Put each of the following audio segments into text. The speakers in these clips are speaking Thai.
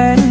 happen.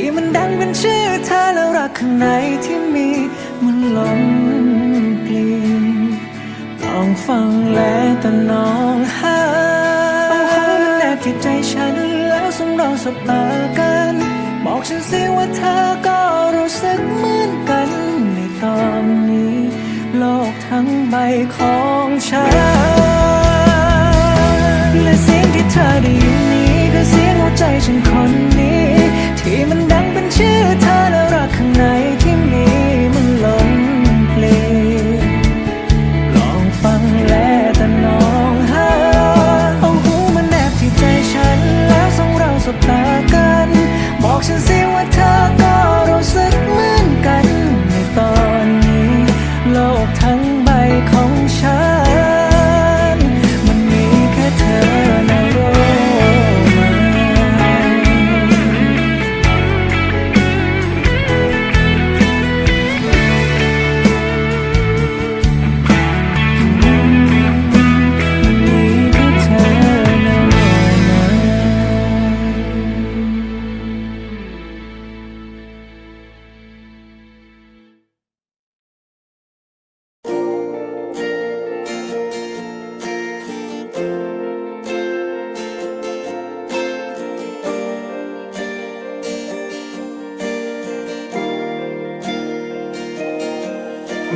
ไหนดันเป็นชื่อเธอแล้วรักข้างในที่มีมันหลงปลีลองฟังและตะนองหาต้องขอมันแนบที่ใจฉันแล้วส่งเราสบตากัน บอกฉันสิว่าเธอก็รู้สึกเหมือนกันในตอนนี้ โลกทั้งใบของฉันและเสียงที่เธอได้ยินนี้คือเสียงหัวใจฉันคน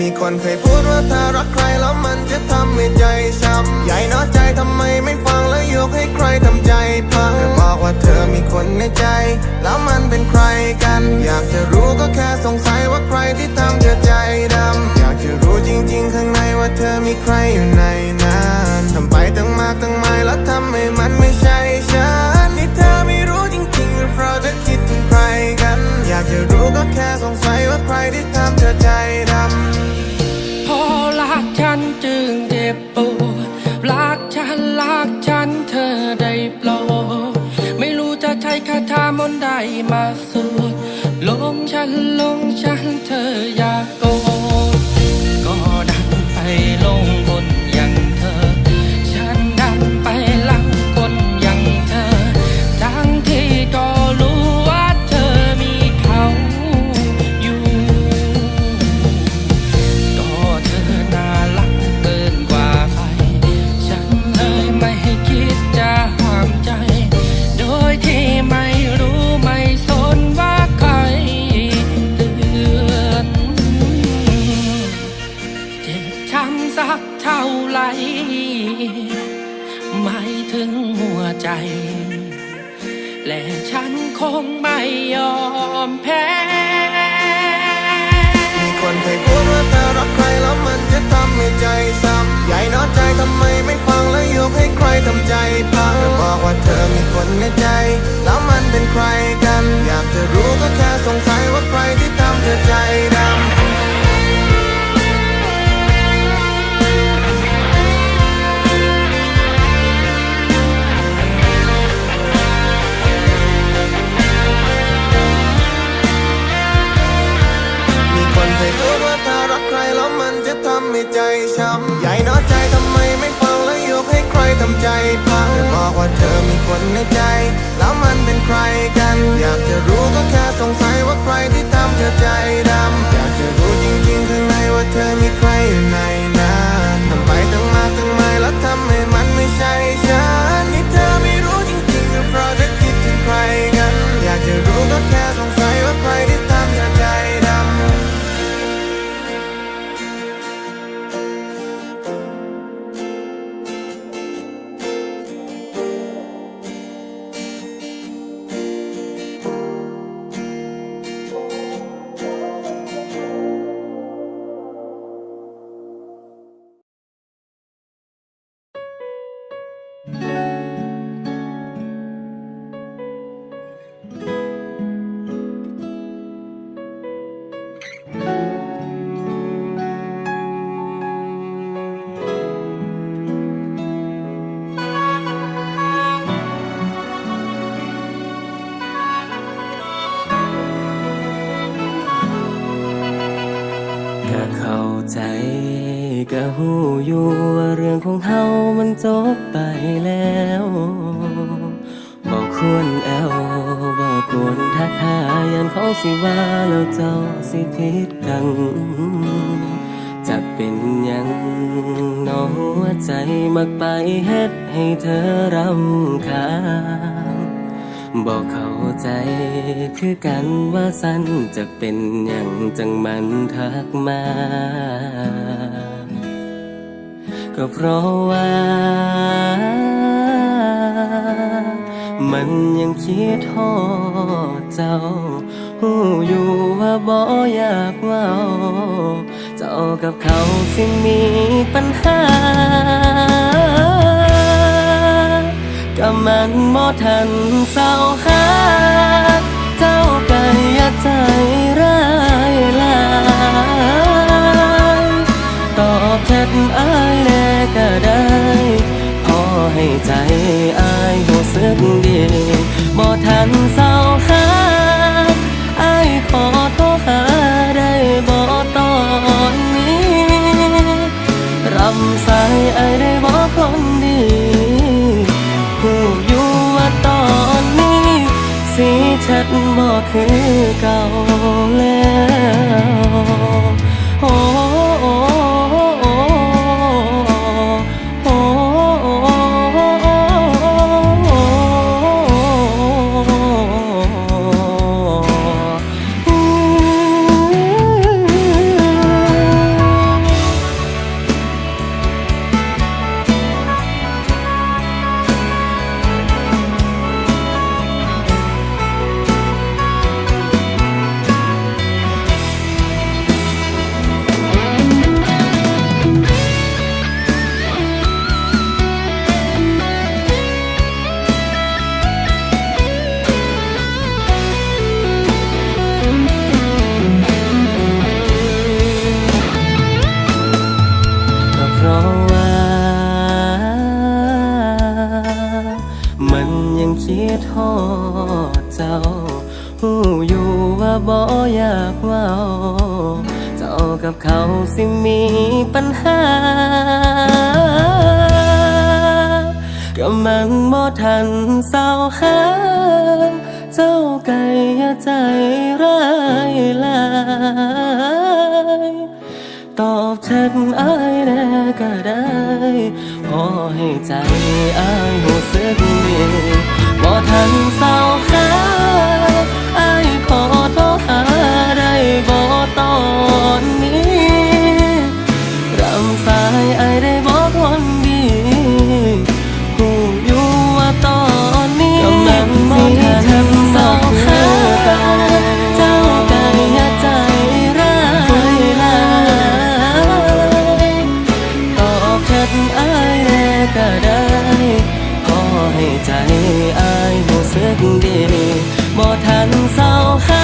มีคนเคยพูดว่าถ้ารักใครแล้วมันจะทำให้ใจช้ำใหญ่น้อใจทำไมไม่ฟังแล้วยกให้ใครทำใจพังเธอบอกว่าเธอมีคนในใจ แล้วมันเป็นใครกัน อยากจะรู้ก็แค่สงสัยว่าใครที่ทำเธอใจดำอยากจะรู้จริง ๆ ข้างในว่าเธอมีใครอยู่ในนั้นทำไปตั้งมากตั้งหมายแล้วทำให้มันไม่ใช่ฉันนี่เธอไม่รู้จริงๆหรือเพราะเธอคิดถึงใครกัน อยากจะรู้ก็แค่สงสัยว่าใครที่ทำเธอใจดำ มนได้มาสวดลงฉันลงฉันเธออย่าโกรธก็ดันไปลงบน ถึงหัวใจ และฉันคงไม่ยอมแพ้ มีคนเคยพูดว่าถ้ารักใครแล้วมันจะทำให้ใจช้ำใหญ่น้อใจทำไมไม่ฟังแล้วยกให้ใครทำใจพังเธอบอกว่าเธอมีคนในใจ แล้วมันเป็นใครกัน อยากจะรู้ก็แค่สงสัยว่าใครที่ทำเธอใจดำ ก็หูอยู่ว่าเรื่องของเฮามันจบไปแล้วบอกคุควรแอวบ่ควรทักหายันเขาสิว่าแล้วเจ้าสิผิดกันจะเป็นยังน้องหัวใจมักไปเฮ็ดให้เธอรำคาญ บอกเข้าใจ คือกันว่าสั้นจะเป็นหยังจังมันทักมา ก็เพราะว่า มันยังคิดทอดเจ้าหูอยู่ว่าบ่อยากเว่าเจ้ากับเขาสิมีปัญหา ก็มันบ่ทันเศร้าหาเจ้าไก็อย่าใจร้ายลายตอบแชทอายแน่ก็ได้ พอให้ใจอายรู้สึกดีบ่ทันเศร้า บอ บ่อยากเว่าเจ้ากับเขาสิมีปัญหาก็มันบ่ทันเศร้าหา เจ้าไก่ยใจร้ายลายตอบแชทอายแน่ก็ได้พอให้ใจอายรู้สึกดีบ่ทันเศร้าหา บ่ทันเศร้าหา